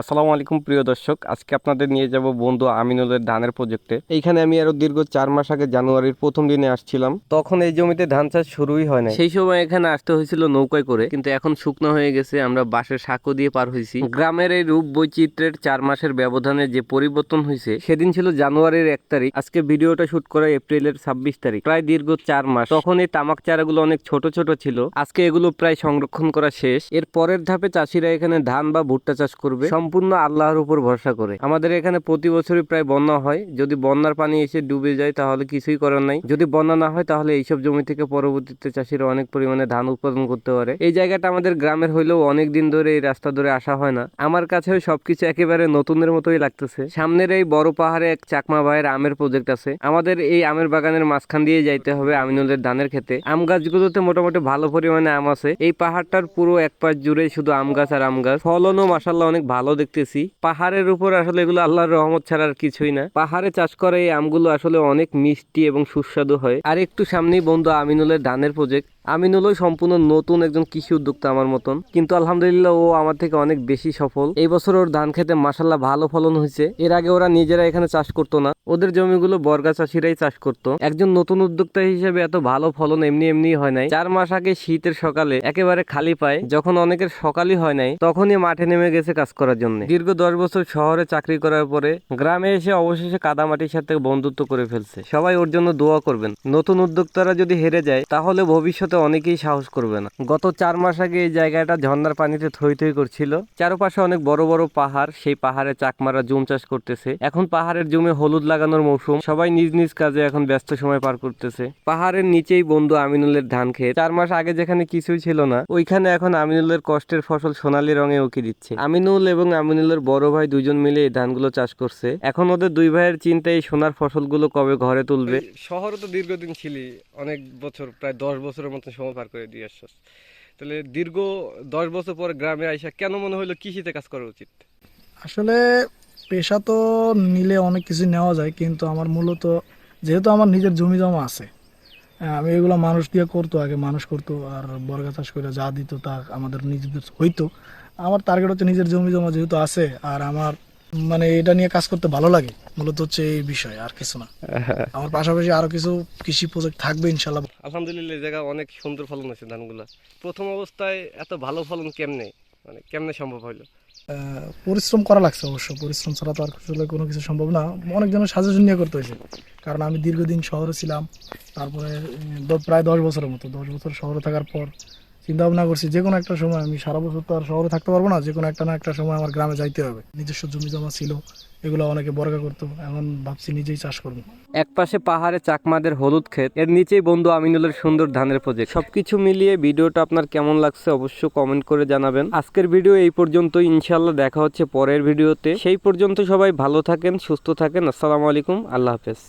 আসসালামু আলাইকুম, প্রিয় দর্শক। আজকে আপনাদের নিয়ে যাব বন্ধু আমিনুলের ধানের প্রজেক্টে। এইখানে আমি আরও দীর্ঘ চার মাস আগে জানুয়ারির প্রথম দিনে আসছিলাম। তখন এই জমিতে ধান চাষ শুরুই হয় না সেই সময় এখানে আসতে হয়েছিল নৌকায় করে, কিন্তু এখন শুকনো হয়ে গেছে, আমরা বাঁশের সাঁকো দিয়ে পার হয়েছি। গ্রামের এই রূপ বৈচিত্র্যের চার মাসের ব্যবধানে যে পরিবর্তন হয়েছে, সেদিন ছিল জানুয়ারির এক তারিখ। আজকে ভিডিওটা শুট করা এপ্রিলের ছাব্বিশ তারিখ, প্রায় দীর্ঘ চার মাস। তখন এই তামাক চারাগুলো অনেক ছোট ছোট ছিল। আজকে এগুলো প্রায় সংরক্ষণ করা শেষ। এর পরের ধাপে চাষিরা এখানে ধান বা ভুট্টা চাষ করবে। সম্পূর্ণ আল্লাহর উপর ভরসা করে। আমাদের এখানে প্রতি বছরই প্রায় বন্যা হয়। যদি বন্যার পানি এসে ডুবে যায়, তাহলে কিছুই করার নাই। যদি বন্যা না হয়, তাহলে এইসব জমি থেকে পরবর্তীতে চাষিরা অনেক পরিমাণে ধান উৎপাদন করতে পারে। এই জায়গাটা আমাদের গ্রামের হইলেও অনেক দিন ধরে এই রাস্তা ধরে আসা হয় না। আমার কাছেও সবকিছু একেবারে নতুনের মতোই লাগতেছে। সামনের এই বড় পাহাড়ে এক চাকমা ভাইয়ের আমের প্রজেক্ট আছে। আমাদের এই আমের বাগানের মাঝখান দিয়ে যাইতে হবে আমিনুলের ধানের খেতে আম গাছগুলোতে মোটামুটি ভালো পরিমাণে আম আছে। এই পাহাড়টার পুরো এক পাশ জুড়ে শুধু আম গাছ আর আম গাছ। ফলনও মাসাল্লাহ অনেক ভালো দেখতেছি। পাহাড়ের উপর আসলে এগুলো আল্লাহর রহমত ছাড়া আর কিছুই না। পাহাড়ে চাষ করা এই আমগুলো আসলে অনেক মিষ্টি এবং সুস্বাদু হয়। আর একটু সামনেই বন্ধু আমিনুলের ধানের প্রজেক্ট আমিনুলও সম্পূর্ণ নতুন একজন কৃষি উদ্যোক্তা আমার মতন। কিন্তু আলহামদুলিল্লাহ ও আমার থেকে অনেক বেশি সফল। এই বছর ওর ধান খেতে মাসাল্লাহ ভালো ফলন হয়েছে। এর আগে ওরা নিজেরা এখানে চাষ করতো না। ওদের জমিগুলো বর্গা চাষিরাই চাষ করতো। একজন নতুন উদ্যোক্তা হিসেবে এত ভালো ফলন এমনি এমনি হয় নাই। চার মাস আগে শীতের সকালে একেবারে খালি পায়। যখন অনেকের সকালই হয় নাই, তখনই মাঠে নেমে গেছে কাজ করার জন্য। দীর্ঘ দশ বছর শহরে চাকরি করার পরে গ্রামে এসে অবশেষে কাদামাটির সাথে বন্ধুত্ব করে ফেলছে। সবাই ওর জন্য দোয়া করবেন। নতুন উদ্যোক্তারা যদি হেরে যায়, তাহলে ভবিষ্যতে অনেকেই সাহস করবে না। গত চার মাস আগে এই জায়গাটা ঝর্ণার পানিতে থই থই করছিল। চারপাশে অনেক বড় বড় পাহাড়, সেই পাহাড়ে চাকমারা জুম চাষ করতেছে। এখন পাহাড়ের জমে হলুদ লাগানোর মৌসুম। সবাই নিজ নিজ কাজে এখন ব্যস্ত সময় পার করতেছে। পাহাড়ের নিচেই বন্ধু আমিনুলের ধান খেত চার মাস আগে যেখানে কিছুই ছিল না, ওইখানে এখন আমিনুলের কষ্টের ফসল সোনালী রঙে উকি দিচ্ছে। আমিনুল এবং আমিনুলের বড় ভাই দুজন মিলে এই ধানগুলো চাষ করছে। এখন ওদের দুই ভাইয়ের চিন্তায় এই সোনার ফসলগুলো কবে ঘরে তুলবে? শহরে তো দীর্ঘদিন ছিলি, অনেক বছর, প্রায় দশ বছরের মতো সময় পার করে দিয়ে আসছস। তাহলে দীর্ঘ দশ বছর পর গ্রামে আইসা কেন মনে হলো কৃষিতে কাজ করা উচিত? আসলে পেশা তো নিলে অনেক কিছু নেওয়া যায়, কিন্তু আমার মূলত যেহেতু আমার নিজের জমি জমা আছে আমি এগুলো মানুষ দিয়ে করতো, আগে মানুষ করতো, আর বর্গা চাষ করে যা দিত তা আমাদের নিজেদের হইতো। আমার টার্গেট হচ্ছে নিজের জমি জমা যেহেতু আছে, আর আমার মানে এটা নিয়ে কাজ করতে ভালো লাগে মূলত হচ্ছে এই বিষয় আর কিছু না। আমার পাশাপাশি আরও কিছু কৃষি প্রজেক্ট থাকবে ইনশাল্লাহ। আলহামদুলিল্লাহ এই জায়গা অনেক সুন্দর ফলন হয়েছে ধানগুলা। প্রথম অবস্থায় এত ভালো ফলন কেমনে? মানে কেমনে সম্ভব আহ, পরিশ্রম করা লাগছে অবশ্য পরিশ্রম ছাড়া তো আর আসলে কোনো কিছু সম্ভব না। অনেকজনের সাজেশন নিয়ে করতে হয়েছে কারণ আমি দীর্ঘদিন শহরে ছিলাম তারপরে প্রায় দশ বছরের মতো দশ বছর শহরে থাকার পর চিন্তা ভাবনা করছি, যে কোনো একটা সময় আমি সারা বছর তো আর শহরে থাকতে পারব না, যে কোনো একটা না একটা সময় আমার গ্রামে যাইতে হবে। নিজস্ব জমি জমা ছিল, এগুলো অনেকে বর্গা করতো, এখন ভাবছি নিজেই চাষ করব। এক পাশে পাহাড়ে চাকমাদের হলুদ ক্ষেত, এর নিচেই বন্ধু আমিনুলের সুন্দর ধানের প্রজেক্ট সবকিছু মিলিয়ে ভিডিওটা আপনার কেমন লাগছে অবশ্য কমেন্ট করে জানাবেন। আজকের ভিডিও এই পর্যন্ত ইনশাল্লাহ দেখা হচ্ছে পরের ভিডিওতে। সেই পর্যন্ত সবাই ভালো থাকেন, সুস্থ থাকেন, আসসালামু আলাইকুম, আল্লাহ হাফেজ।